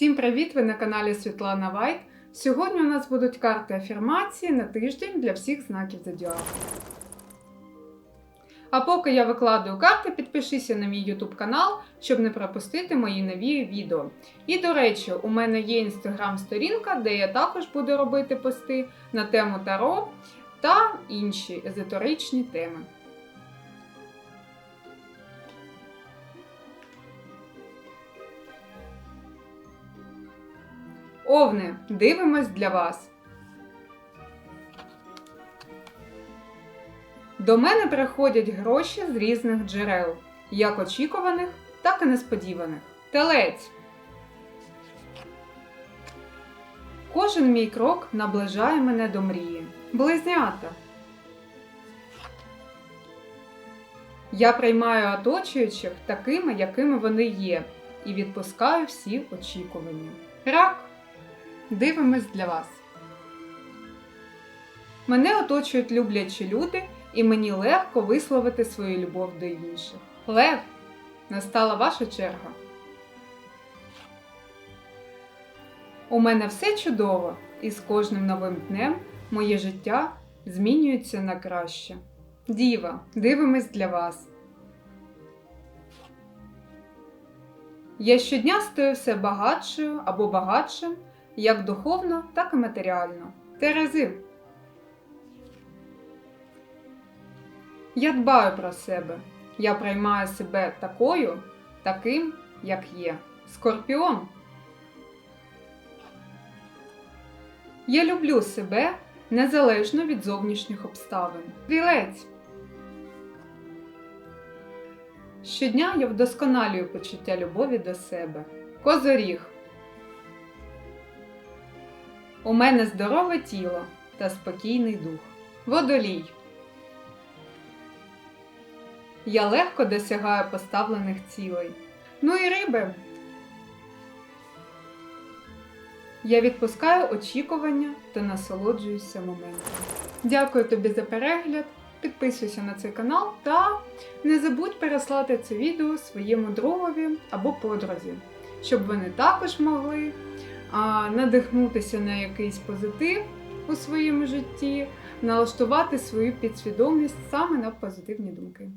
Всім привіт! Ви на каналі Світлана Вайт. Сьогодні у нас будуть карти афірмації на тиждень для всіх знаків зодіаку. А поки я викладаю карти, підпишися на мій YouTube канал, щоб не пропустити мої нові відео. І до речі, у мене є інстаграм-сторінка, де я також буду робити пости на тему Таро та інші езотеричні теми. Овни, дивимось для вас. До мене приходять гроші з різних джерел, як очікуваних, так і несподіваних. Телець. Кожен мій крок наближає мене до мрії. Близнята. Я приймаю оточуючих такими, якими вони є, і відпускаю всі очікування. Рак. Дивимось для вас. Мене оточують люблячі люди, і мені легко висловити свою любов до інших. Лев, настала ваша черга. У мене все чудово, і з кожним новим днем моє життя змінюється на краще. Діва, дивимось для вас. Я щодня стаю все багатшою або багатшим, як духовно, так і матеріально. Терези. Я дбаю про себе. Я приймаю себе такою, таким, як є. Скорпіон. Я люблю себе незалежно від зовнішніх обставин. Стрілець. Щодня я вдосконалюю почуття любові до себе. Козоріг. У мене здорове тіло та спокійний дух. Водолій. Я легко досягаю поставлених цілей. Ну і риби. Я відпускаю очікування та насолоджуюся моментом. Дякую тобі за перегляд. Підписуйся на цей канал та не забудь переслати це відео своєму другові або подрузі, щоб вони також могли надихнутися на якийсь позитив у своєму житті, налаштувати свою підсвідомість саме на позитивні думки.